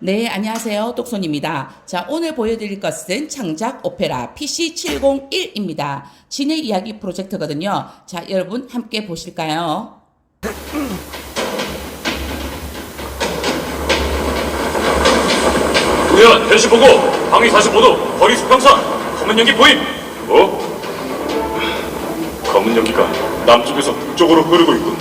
네, 안녕하세요. 똑손입니다. 자, 오늘 보여드릴 것은 창작 오페라 PC701입니다. 진의 이야기 프로젝트거든요. 자, 여러분 함께 보실까요? 우연 현시 보고 방위 45도 거리 수평선 검은 연기 보임 뭐? 검은 연기가 남쪽에서 북쪽으로 흐르고 있군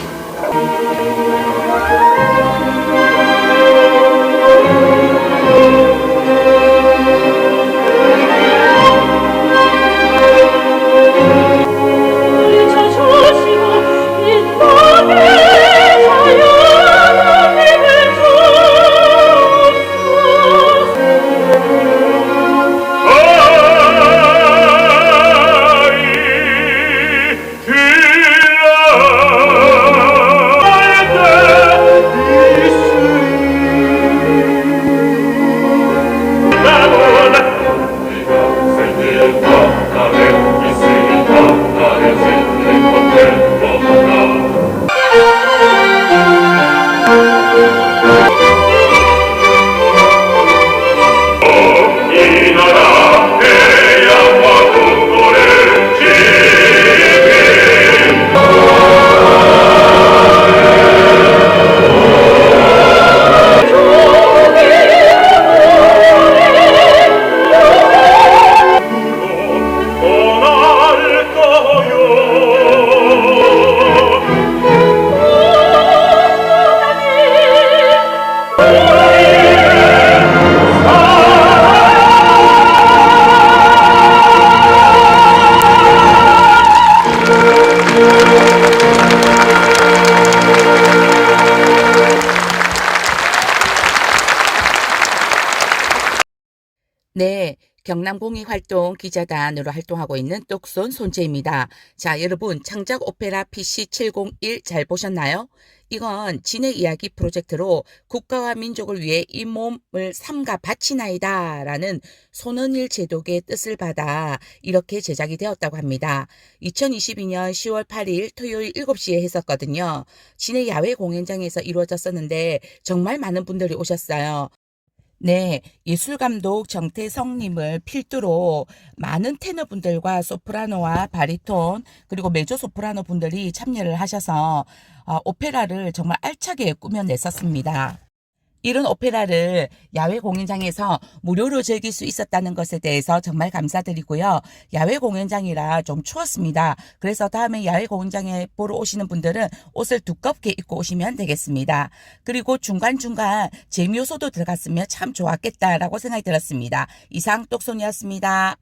네, 경남공익활동 기자단으로 활동하고 있는 똑손 손재입니다. 자, 여러분 창작 오페라 PC701 잘 보셨나요? 이건 진의 이야기 프로젝트로 국가와 민족을 위해 이 몸을 삼가 바치나이다 라는 손은일 제독의 뜻을 받아 이렇게 제작이 되었다고 합니다. 2022년 10월 8일 토요일 7시에 했었거든요. 진의 야외 공연장에서 이루어졌었는데 정말 많은 분들이 오셨어요. 네, 예술감독 정태성님을 필두로 많은 테너분들과 소프라노와 바리톤 그리고 메조 소프라노 분들이 참여를 하셔서 어, 오페라를 정말 알차게 꾸며냈었습니다. 이런 오페라를 야외 공연장에서 무료로 즐길 수 있었다는 것에 대해서 정말 감사드리고요. 야외 공연장이라 좀 추웠습니다. 그래서 다음에 야외 공연장에 보러 오시는 분들은 옷을 두껍게 입고 오시면 되겠습니다. 그리고 중간중간 재미 요소도 들어갔으면 참 좋았겠다라고 생각이 들었습니다. 이상 똑손이었습니다.